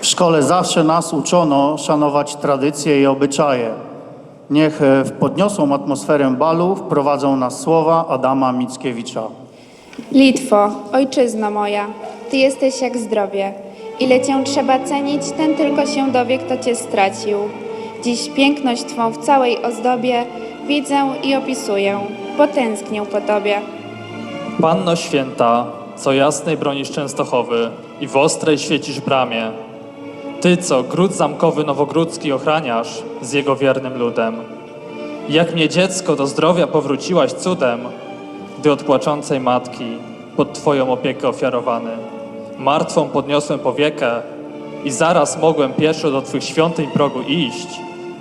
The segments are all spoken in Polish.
W szkole zawsze nas uczono szanować tradycje i obyczaje. Niech e, w podniosłą atmosferę balu wprowadzą nas słowa Adama Mickiewicza. Litwo, ojczyzno moja, Ty jesteś jak zdrowie. Ile Cię trzeba cenić, ten tylko się dowie, kto Cię stracił. Dziś piękność Twą w całej ozdobie widzę i opisuję, bo tęsknię po Tobie. Panno święta, co jasnej bronisz Częstochowy i w ostrej świecisz bramie. Ty, co gród zamkowy nowogródzki ochraniasz z jego wiernym ludem. Jak mnie dziecko do zdrowia powróciłaś cudem, gdy od płaczącej matki pod Twoją opiekę ofiarowany. Martwą podniosłem powiekę i zaraz mogłem pieszo do Twych świątyń progu iść,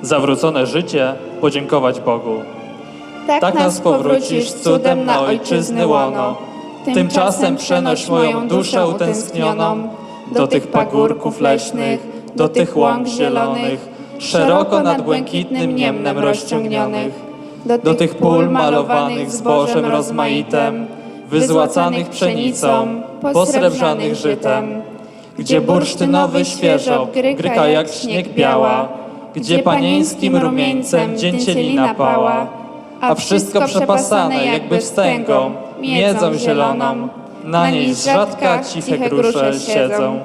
zawrócone życie podziękować Bogu. Tak nas powrócisz cudem na ojczyzny łono. Tymczasem przenoś moją duszę utęsknioną do tych pagórków leśnych, do tych łąk zielonych, szeroko nad błękitnym niemnem rozciągnionych, do tych pól malowanych zbożem rozmaitem, wyzłacanych pszenicą, posrebrzanych żytem, gdzie bursztynowy świeżo gryka jak śnieg biała, gdzie panieńskim rumieńcem dzięcielina pała, a wszystko przepasane jakby wstęgą, miedzą zieloną, na niej z rzadka ciche grusze siedzą.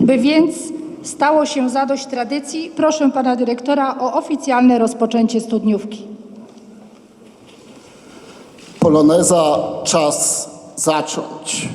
By więc stało się zadość tradycji, proszę pana dyrektora o oficjalne rozpoczęcie studniówki. Poloneza czas zacząć.